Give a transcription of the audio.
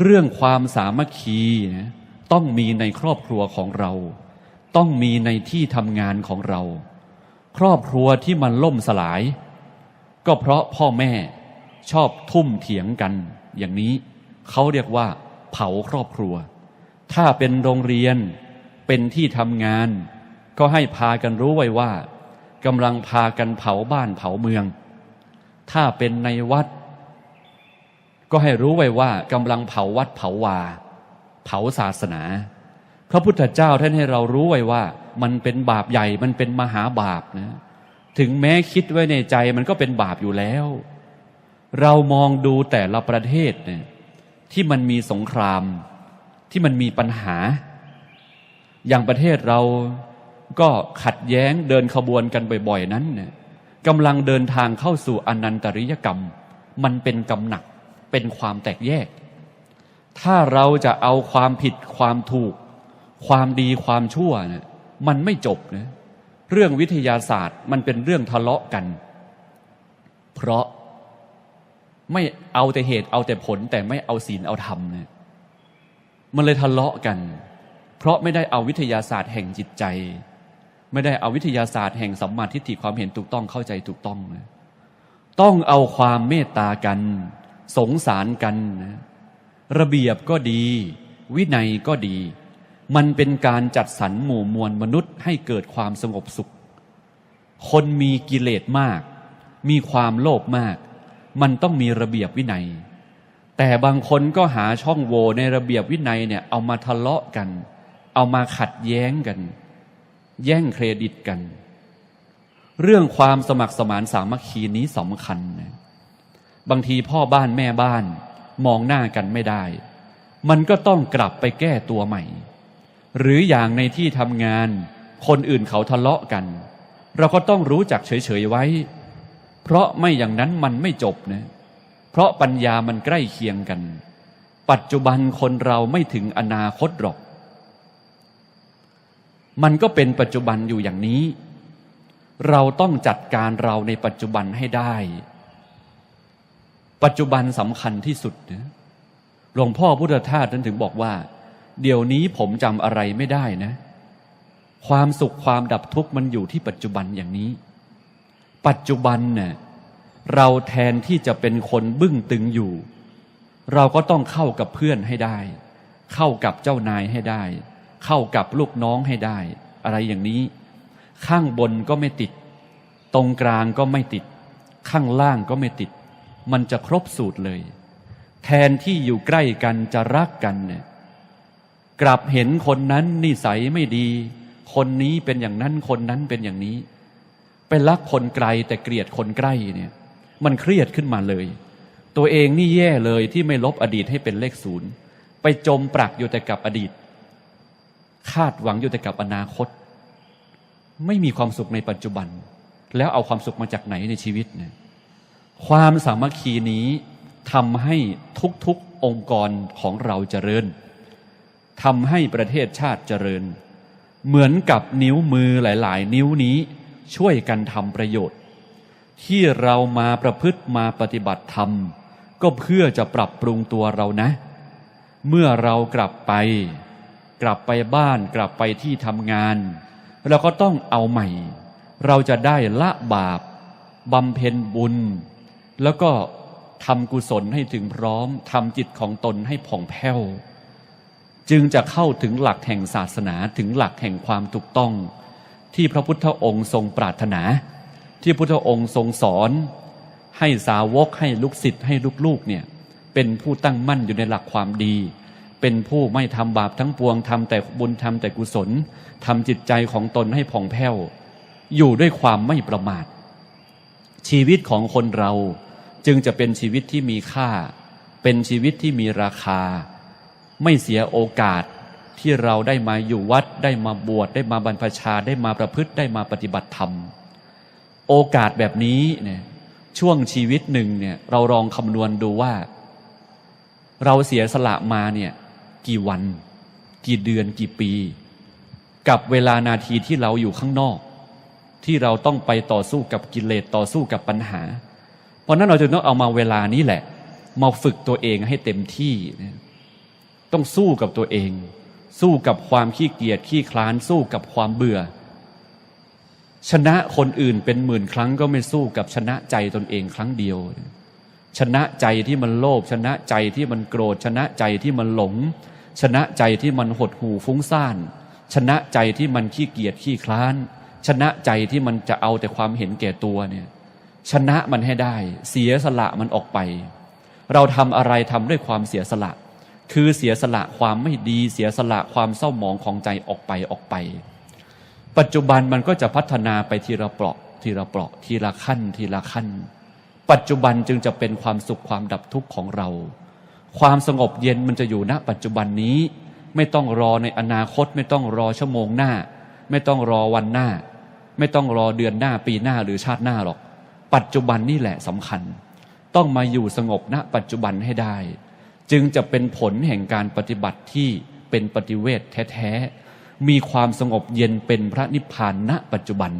เรื่องความสามัคคีนะต้องมีในครอบครัวของเรา ต้องมีในที่ทำงานของเรา ครอบครัวที่มันล่มสลาย ก็เพราะพ่อแม่ชอบทุ่มเถียงกัน อย่างนี้เขาเรียกว่า เผาครอบครัว ถ้าเป็นโรงเรียนเป็นที่ทำงาน ก็ให้พากันรู้ไว้ว่ากำลังพากันเผาบ้านเผาเมือง ถ้าเป็นในวัด ก็ให้รู้ไว้ว่ากำลังเผาวัดเผาวา เผาศาสนา พระพุทธเจ้าท่านให้เรารู้ไว้ว่า มันเป็นบาปใหญ่มันเป็นมหาบาปนะ ถึงแม้คิดไว้ในใจมันก็เป็นบาปอยู่แล้ว เรามองดูแต่ละประเทศเนี่ยที่มันมีสงคราม ที่มันมีปัญหา อย่างประเทศเราก็ขัดแย้งเดินขบวนกันบ่อย ๆ นั้นเนี่ยกำลังเดินทางเข้าสู่อนันตริยกรรม มันเป็นกรรมหนัก เป็นความแตกแยก ถ้าเราจะเอาความผิดความถูก ความดีความชั่วเนี่ยมันไม่จบนะเรื่องวิทยาศาสตร์มันเป็นเรื่องทะเลาะกัน เพราะไม่เอาแต่เหตุเอาแต่ผล แต่ไม่เอาศีลเอาธรรมเนี่ยมันเลยทะเลาะกัน เพราะไม่ได้เอาวิทยาศาสตร์แห่งจิตใจ ไม่ได้เอาวิทยาศาสตร์แห่งสัมมาทิฏฐิความเห็นถูกต้องเข้าใจถูกต้องนะต้องเอาความเมตตากัน สงสารกันนะระเบียบก็ดี วินัยก็ดี มันเป็นการจัดสรรหมู่มวลมนุษย์ให้เกิดความสงบสุข คนมีกิเลสมาก มีความโลภมาก มันต้องมีระเบียบวินัย แต่บางคนก็หาช่องโหว่ในระเบียบวินัยเนี่ยเอามาทะเลาะกัน เอามาขัดแย้งกัน แย่งเครดิตกัน เรื่องความสมัครสมานสามัคคีนี้สำคัญนะ บางทีพ่อบ้านแม่บ้าน มองหน้ากันไม่ได้ มันก็ต้องกลับไปแก้ตัวใหม่ หรืออย่างในที่ทำงาน คนอื่นเขาทะเลาะกัน เราก็ต้องรู้จักเฉยๆไว้ เพราะไม่อย่างนั้นมันไม่จบนะเพราะปัญญามันใกล้เคียงกัน ปัจจุบันคนเราไม่ถึงอนาคตหรอก มันก็เป็นปัจจุบันอยู่อย่างนี้ เราต้องจัดการเราในปัจจุบันให้ได้ ปัจจุบันสำคัญที่สุดนะหลวงพ่อพุทธทาสนั้นถึงบอกว่า เดี๋ยวนี้ผมจำอะไรไม่ได้นะ ความสุขความดับทุกข์มันอยู่ที่ปัจจุบันอย่างนี้ ปัจจุบันเน่ยเราแทนที่จะเป็นคนบึ้งตึงอยู่ เราก็ต้องเข้ากับเพื่อนให้ได้ เข้ากับเจ้านายให้ได้ เข้ากับลูกน้องให้ได้ อะไรอย่างนี้ ข้างบนก็ไม่ติด ตรงกลางก็ไม่ติด ข้างล่างก็ไม่ติด มันจะครบสูตรเลย แทนที่อยู่ใกล้กันจะรักกันเนี่ยกลับเห็นคนนั้นนิสัยไม่ดี คนนี้เป็นอย่างนั้นคนนั้นเป็นอย่างนี้ ไปรักคนไกลแต่เกลียดคนใกล้เนี่ย มันเครียดขึ้นมาเลย ตัวเองนี่แย่เลยที่ไม่ลบอดีตให้เป็นเลขศูนย์ไปจมปรักอยู่แต่กับอดีต คาดหวังอยู่แต่กับอนาคต ไม่มีความสุขในปัจจุบัน แล้วเอาความสุขมาจากไหนในชีวิตเนี่ย ความสามัคคีนี้ทำให้ทุกๆองค์กรของเราเจริญทำให้ประเทศชาติเจริญ เหมือนกับนิ้วมือหลาย ๆ นิ้วนี้ช่วยกันทำประโยชน์ ที่เรามาประพฤติมาปฏิบัติธรรม ก็เพื่อจะปรับปรุงตัวเรานะ เมื่อเรากลับไป กลับไปบ้านกลับไปที่ทำงาน เราก็ต้องเอาใหม่ เราจะได้ละบาปบำเพ็ญบุญ แล้วก็ทำกุศลให้ถึงพร้อมทำจิตของตนให้ผ่องแผ้ว จึงจะเข้าถึงหลักแห่งศาสนาถึงหลักแห่งความถูกต้อง ที่พระพุทธองค์ทรงปรารถนา ที่พุทธองค์ทรงสอน ให้สาวกให้ลูกศิษย์ให้ลูกๆเนี่ยเป็นผู้ตั้งมั่นอยู่ในหลักความดี เป็นผู้ไม่ทำบาปทั้งปวงทำแต่บุญทำแต่กุศลทำจิตใจของตนให้ผ่องแผ้ว อยู่ด้วยความไม่ประมาท ชีวิตของคนเรา จึงจะเป็นชีวิตที่มีค่า เป็นชีวิตที่มีราคา ไม่เสียโอกาสที่เราได้มาอยู่วัดได้มาบวชได้มาบรรพชาได้มาประพฤติได้มาปฏิบัติธรรม โอกาสแบบนี้เนี่ยช่วงชีวิตหนึ่งเนี่ยเราลองคำนวณดูว่า เราเสียสละมาเนี่ยกี่วัน กี่เดือนกี่ปี กับเวลานาทีที่เราอยู่ข้างนอก ที่เราต้องไปต่อสู้กับกิเลสต่อสู้กับปัญหา เพราะนั้นเราจะต้องเอามาเวลานี้แหละ มาฝึกตัวเองให้เต็มที่ ต้องสู้กับตัวเอง สู้กับความขี้เกียจขี้คลานสู้กับความเบื่อ ชนะคนอื่นเป็นหมื่นครั้งก็ไม่สู้กับชนะใจตนเองครั้งเดียว ชนะใจที่มันโลภชนะใจที่มันโกรธ ชนะใจที่มันหลง ชนะใจที่มันหดหู่ฟุ้งซ่าน ชนะใจที่มันขี้เกียจขี้คลาน ชนะใจที่มันจะเอาแต่ความเห็นแก่ตัวเนี่ย ชนะมันให้ได้ เสียสละมันออกไป เราทำอะไรทำด้วยความเสียสละ คือเสียสละความไม่ดี เสียสละความเศร้าหมองของใจออกไปออกไป ปัจจุบันมันก็จะพัฒนาไปทีละเปราะ ทีละเปราะ ทีละขั้น ทีละขั้น ปัจจุบันจึงจะเป็นความสุขความดับทุกข์ของเรา ความสงบเย็นมันจะอยู่ณปัจจุบันนี้ ไม่ต้องรอในอนาคต ไม่ต้องรอชั่วโมงหน้า ไม่ต้องรอวันหน้า ไม่ต้องรอเดือนหน้าปีหน้าหรือชาติหน้าหรอก ปัจจุบันนี่แหละสำคัญ ต้องมาอยู่สงบณปัจจุบันให้ได้ จึงจะเป็นผลแห่งการปฏิบัติที่เป็นปฏิเวทแท้ๆมีความสงบเย็นเป็นพระนิพพานณปัจจุบัน